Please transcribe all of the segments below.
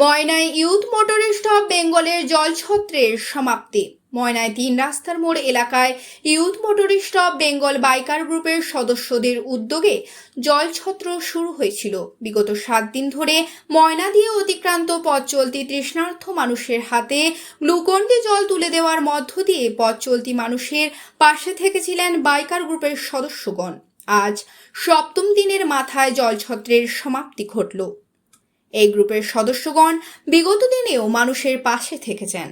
ময়নায় youth motorist of বেঙ্গলের জলছত্রের সমাপ্তি। ময়নায় তিন রাস্তার মোড় এলাকায় youth motorist of Bengal biker গ্রুপের সদস্যদের উদ্যোগে জলছত্র শুরু হয়েছিল। বিগত সাত দিন ধরে ময়না দিয়ে অতিক্রান্ত পথ চলতি তৃষ্ণার্থ মানুষের হাতে গ্লুকন্ডি জল তুলে দেওয়ার মধ্য দিয়ে পথ চলতি মানুষের পাশে থেকেছিলেন বাইকার গ্রুপের সদস্যগণ। আজ সপ্তম দিনের মাথায় জলছত্রের সমাপ্তি ঘটল। এই গ্রুপের সদস্যগণ বিগত দিনেও মানুষের পাশে থেকেছেন।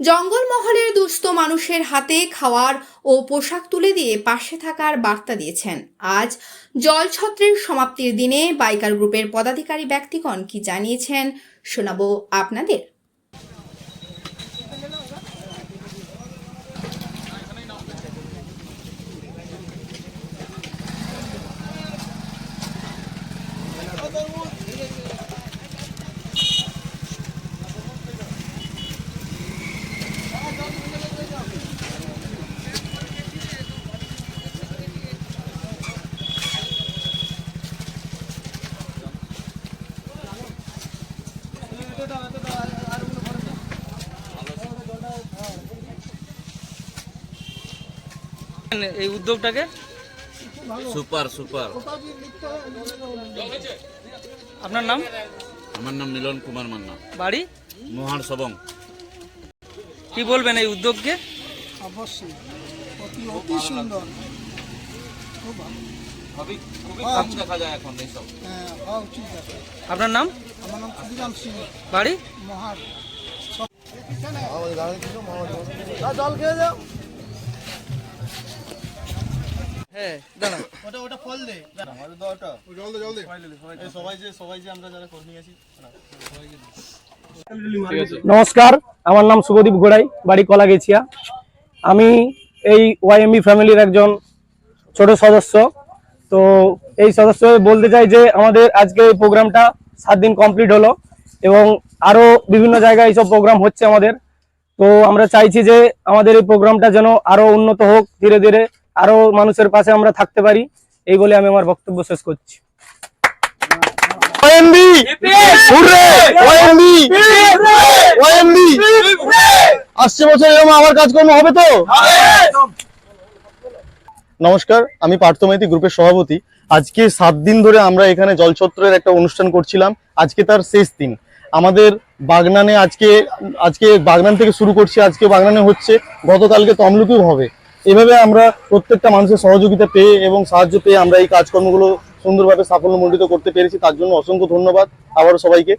জঙ্গলমহলের দুস্থ মানুষের হাতে খাওয়ার ও পোশাক তুলে দিয়ে পাশে থাকার বার্তা দিয়েছেন। আজ জল ছত্রের সমাপ্তির দিনে বাইকার গ্রুপের পদাধিকারী ব্যক্তিগণ কি জানিয়েছেন শোনাবো আপনাদের। এই উদ্যোগটাকে? Super super. আপনার নাম? আমার নাম মিলন কুমার মান্না। বাড়ি? মহান সবং। কি বলবেন এই উদ্যোগকে? অবশ্যই। অতি অতি সুন্দর। খুব ভালো। খুবই খুবই কম দেখা যায় এখন এইসব হ্যাঁ হওয়া উচিত আছে। আপনার নাম? আমার নাম ক্ষুদিরাম সিং। বাড়ি? মহার। হ্যাঁ দাঁড়ান। ওটা ওটা ফল দে। আমাদের দাও জল দে জল দে। সবাই যে সবাই যে আমরা যারা কর্মী আছি নমস্কার আমার নাম শুভদীপ ঘোড়াই বাড়ি কলা গেছিয়া আমি এই ওয়াইএমবি ফ্যামিলির একজন ছোট সদস্য। তো এই সদস্য বলতে চাই যে আমাদের আজকে এই প্রোগ্রামটা সাত দিন কমপ্লিট হলো এবং আরও বিভিন্ন জায়গায় এইসব প্রোগ্রাম হচ্ছে আমাদের। তো আমরা চাইছি যে আমাদের এই প্রোগ্রামটা যেন আরও উন্নত হোক ধীরে ধীরে আরও মানুষের পাশে আমরা থাকতে পারি। এই বলে আমি আমার বক্তব্য শেষ করছি। আসছে বছর এরকম আবার কাজকর্ম হবে তো? নমস্কার, আমি পার্থ মাইতি গ্রুপের সভাপতি। আজকে সাত দিন ধরে আমরা এখানে জলছত্রের একটা অনুষ্ঠান করছিলাম। আজকে তার শেষ দিন। আমাদের বাগনানে আজকে আজকে বাগনান থেকে শুরু করছি। আজকে বাগনানে হচ্ছে, গতকালকে তমলুকেও হবে। এভাবে আমরা প্রত্যেকটা মানুষের সহযোগিতা পেয়ে এবং সাহায্য পেয়ে আমরা এই কাজকর্মগুলো সুন্দরভাবে সাফল্যমণ্ডিত করতে পেরেছি। তার জন্য অসংখ্য ধন্যবাদ আবারও সবাইকে।